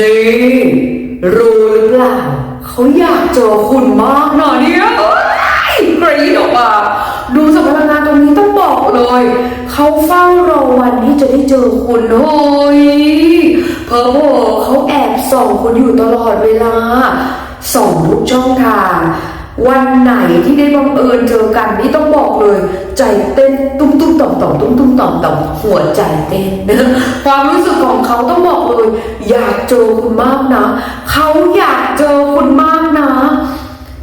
นี่รู้หรือเปล่าเขาอยากเจอคุณมากหน่อเนี่ยกรี๊ดออกมาดูจากพลังงานตรงนี้ต้องบอกเลย เขาเฝ้ารอวันที่จะได้เจอคุณเฮ้ยเพอโเขาแอบส่องคุณอยู่ตลอดเวลาส่องทุกช่องทาง วันไหนที่ได้บังเอิญเจอกันนี่ต้องบอกเลย ใจเต้นตุ้มตุ้มต่อมต่อมตุ้มตุ้มต่อมต่อมหัวใจเต้นนะความรู้สึกของเขาต้องบอกเลย อยากเจอคุณมากนะเขาอยากเจอคุณมากนะ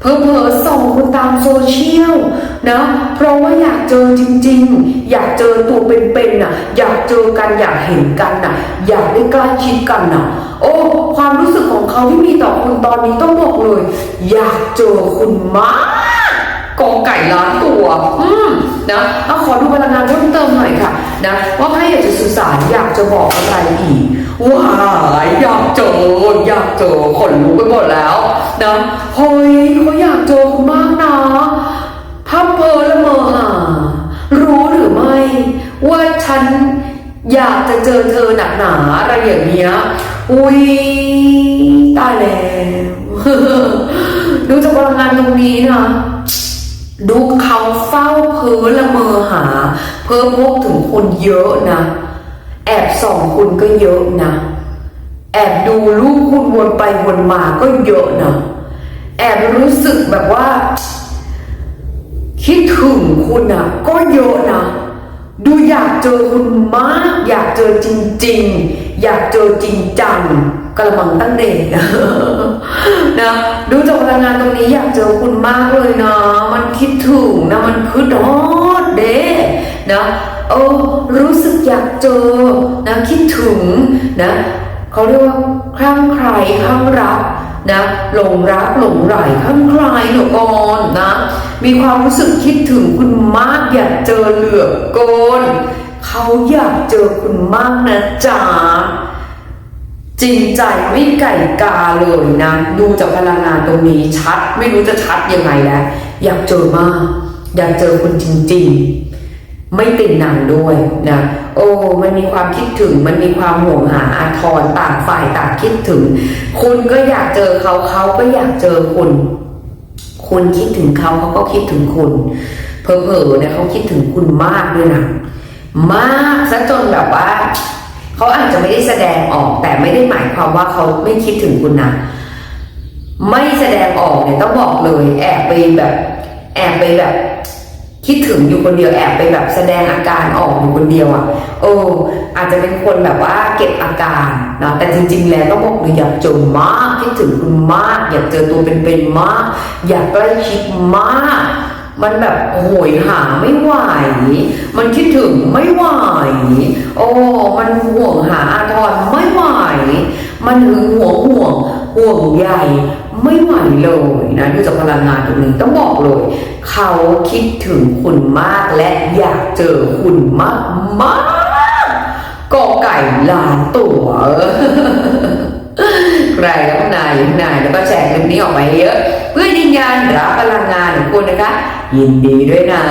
เพอเพอส่องคุณตามโซเชียลนะเพราะว่าอยากเจอจริง ๆ อยากเจอตัวเป็นๆน่ะ อยากเจอกันอยากเห็นกันน่ะ อยากได้ใกล้ชิดกันน่ะ โอ้ ความรู้สึกของเขาที่มีต่อคุณตอนนี้ต้องบอก อยากเจอคุณมากกอไก่ล้านตัว อืมนะเอาขอดูพลังงานเพิ่มเติมหน่อยค่ะนะว่าใครอยากจะสื่อสารอยากจะบอกอะไรอีกว้ายอยากเจออยากเจอขนลุกไปหมดแล้วนะเฮ้ยเขาอยากเจอคุณมากนะพับเพอละเมอหารู้หรือไม่ ว่าฉันอยากจะเจอเธอหนักหนาอะไรอย่างเงี้ยอุ้ยตายแล้ว ดูจากพลังงานตรงนี้นะดูเขาเฝ้าเพ้อละเมอหา เพ้อพบถึงคนเยอะนะ แอบส่องคุณก็เยอะนะ แอบดูรูปคุณวนไปวนมาก็เยอะนะแอบรู้สึกแบบว่า คิดถึงคุณอะก็เยอะนะดูอยากเจอคุณมาก อยากเจอจริง ๆ อยากเจอจริงจัง กระมังตั้งเด็กนะดูจากพลังงานตรงนี้อยากเจอคุณมากเลยนะมันคิดถึงนะมันคือดอดเด้นะเออรู้สึกอยากเจอนะคิดถึงนะเขาเรียกว่าคลั่งใครคลั่งรักนะหลงรักหลงไหลคลั่งใครเหลือก่อนนะ มีความรู้สึกคิดถึงคุณมากอยากเจอเหลือเกินเขาอยากเจอคุณมากนะจ๊ะ จริงใจไม่ไก่กาเลยนะ ดูจากพลังงานตรงนี้ชัด ไม่รู้จะชัดยังไงแล้ว อยากเจอมาก อยากเจอคุณจริง ๆ ไม่ติดหนังด้วยนะโอ้มันมีความคิดถึง มันมีความห่วงหาอาทรต่างฝ่ายต่างคิดถึง คุณก็อยากเจอเขาเขาก็อยากเจอคุณ คุณคิดถึงเขาเขาก็คิดถึงคุณเพอเพอๆเนี่ยเขาคิดถึงคุณมากด้วยนะมากซะจนแบบว่า เขาอาจจะไม่ได้แสดงออก แต่ไม่ได้หมายความว่าเขาไม่คิดถึงคุณนะไม่แสดงออกเนี่ยต้องบอกเลย แอบไปแบบ แอบไปแบบ คิดถึงอยู่คนเดียวแอบไปแบบแสดงอาการออกอยู่คนเดียวอะ่ะโอ้อาจจะเป็นคนแบบว่าเก็บอาการนะแต่จริง ๆ แล้วต้องบอกเลยอยากเจอมากคิดถึงคุณมาก อยากเจอตัวเป็นๆมาก อยากใกล้ชิดมาก มันแบบโหยหาไม่ไหว มันคิดถึงไม่ไหว โอ้ มันห่วงหาอาทรไม่ไหว มันหึงหวงห่วงห่วงใยไม่ไหวเลยนะดูจากพลังงานตรงนี้ต้องบอกเลย เขาคิดถึงคุณมากและอยากเจอคุณมากมากกอไก่ล้านตัว ใครแล้วนายอยู่ข้ายแล้วก็แชร์คลิปนี้ออกไปเยอะ เพื่อยืนยันรับพลังงานของคุณนะคะ ยินดีด้วยนะ